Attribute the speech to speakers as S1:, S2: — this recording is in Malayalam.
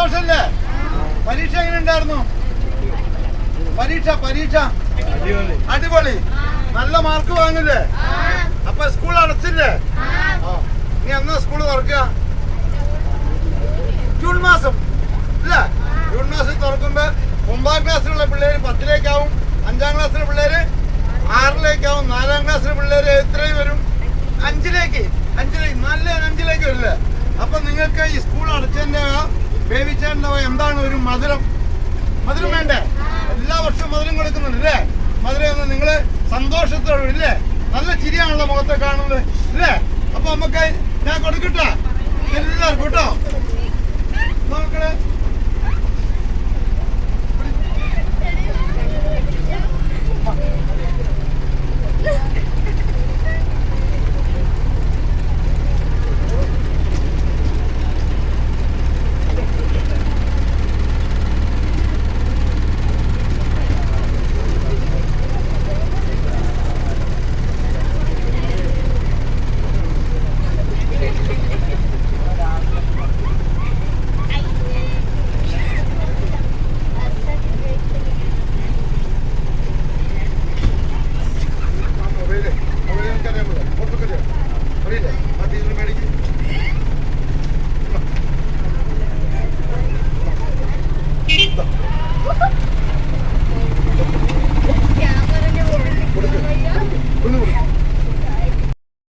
S1: സന്തോഷല്ലേ? പരീക്ഷ എങ്ങനെ ഉണ്ടായിരുന്നു? പരീക്ഷ പരീക്ഷ. അടിപൊളി. നല്ല മാർക്ക് വാങ്ങില്ലേ അപ്പൊ സ്കൂൾ അടച്ചില്ലേ? നീ എന്നാ സ്കൂൾ തുറക്കുക? ജൂൺ മാസം. ഇല്ല ജൂൺ മാസം തുറക്കുമ്പോ ഒമ്പതാം ക്ലാസ്സിലുള്ള പിള്ളേര് പത്തിലേക്കാവും അഞ്ചാം ക്ലാസ്സിലെ പിള്ളേര് ആറിലേക്കാവും നാലാം ക്ലാസ്സിലെ പിള്ളേര് എത്രയും വരും? അഞ്ചിലേക്ക്. അഞ്ചിലേക്ക്. നല്ല അഞ്ചിലേക്ക് വരില്ലേ? അപ്പൊ നിങ്ങൾക്ക് ഈ സ്കൂൾ അടച്ചതിന്റെ വേവിച്ചതിന്റെ എന്താണ് ഒരു മധുരം? മധുരം വേണ്ടേ? എല്ലാ വർഷവും മധുരം കൊടുക്കുന്നുണ്ട് അല്ലേ? മധുരം എന്ന് നിങ്ങൾ സന്തോഷത്തോടെ ഇല്ലേ നല്ല ചിരിയാണല്ലോ മുഖത്തെ കാണുന്നത് അല്ലേ? അപ്പൊ നമുക്ക് ഞാൻ കൊടുക്കട്ടെ? എല്ലാവർക്കും കേട്ടോ?